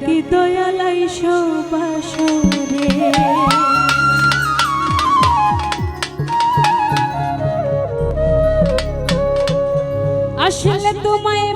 ডাকি দয়ালাই সবাসরে আসলে তোমায়